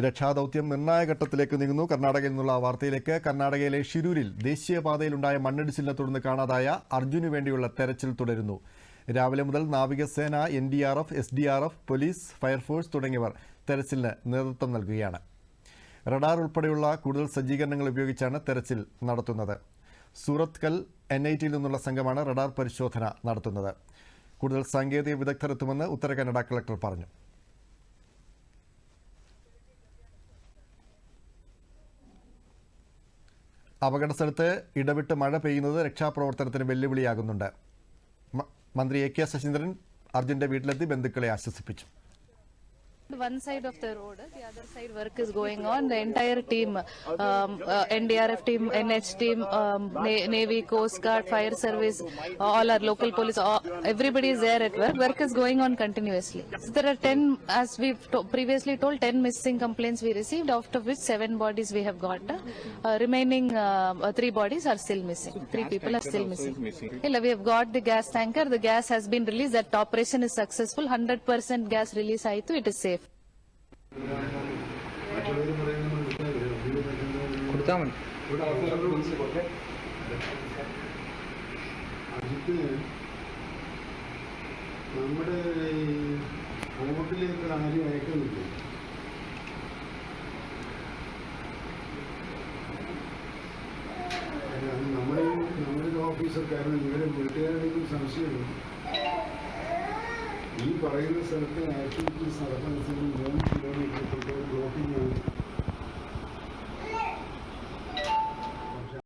രക്ഷാദൗത്യം നിർണായക ഘട്ടത്തിലേക്ക് നീങ്ങുന്നു. കർണാടകയിൽ നിന്നുള്ള വാർത്തയിലേക്ക് കർണാടകയിലെ ഷിരൂരിൽ ദേശീയപാതയിലുണ്ടായ മണ്ണിടിച്ചിലിനെ തുടർന്ന് കാണാതായ അർജുനു വേണ്ടിയുള്ള തെരച്ചിൽ തുടരുന്നു. രാവിലെ മുതൽ നാവികസേന N D R F S D R F police fire force തുടങ്ങിയവർ തെരച്ചിലിന് നേതൃത്വം നൽകുകയാണ്. റഡാർ ഉൾപ്പെടെയുള്ള കൂടുതൽ സജ്ജീകരണങ്ങൾ ഉപയോഗിച്ചാണ് തെരച്ചിൽ നടത്തുന്നത്. സൂറത്ത് കൽ എൻ ഐ ടിയിൽ നിന്നുള്ള സംഘമാണ് റഡാർ പരിശോധന നടത്തുന്നത്. കൂടുതൽ സാങ്കേതിക വിദഗ്ധരെത്തുമെന്ന് ഉത്തര കന്നഡ കളക്ടർ പറഞ്ഞു. അപകട സ്ഥലത്ത് ഇടവിട്ട് മഴ പെയ്യുന്നത് രക്ഷാപ്രവർത്തനത്തിന് വെല്ലുവിളിയാകുന്നുണ്ട്. മന്ത്രി എ കെ ശശീന്ദ്രൻ അർജുന്റെ വീട്ടിലെത്തി ബന്ധുക്കളെ ആശ്വസിപ്പിച്ചു. One side of the road, the other side work is going on. The entire team, um, uh, NDRF team, NH team, um, Na- Navy, Coast Guard, Fire Service, all our local police, all, everybody is there at work. Work is going on continuously. So there are 10, as we've to- previously told, 10 missing complaints we received, out of which 7 bodies we have got. Uh, remaining uh, uh, 3 bodies are still missing. 3 people are still missing. Yeah, we have got the gas tanker. The gas has been released. That operation is successful. 100% gas release ಆಯ್ತು. It is safe. കൊടുത്താൽ മതി. അജിത്ത് നമ്മുടെ ഈ വോട്ടിലേക്ക് ആരും അയക്കുന്നില്ല. നമ്മുടെ നമ്മുടെ ഒരു കാരണം ഇവരെ വീട്ടുകാരുടെയും സംശയമുണ്ട് ഈ പറയുന്ന സ്ഥലത്തെ ആക്ടിവിറ്റീസ് നടക്കുന്ന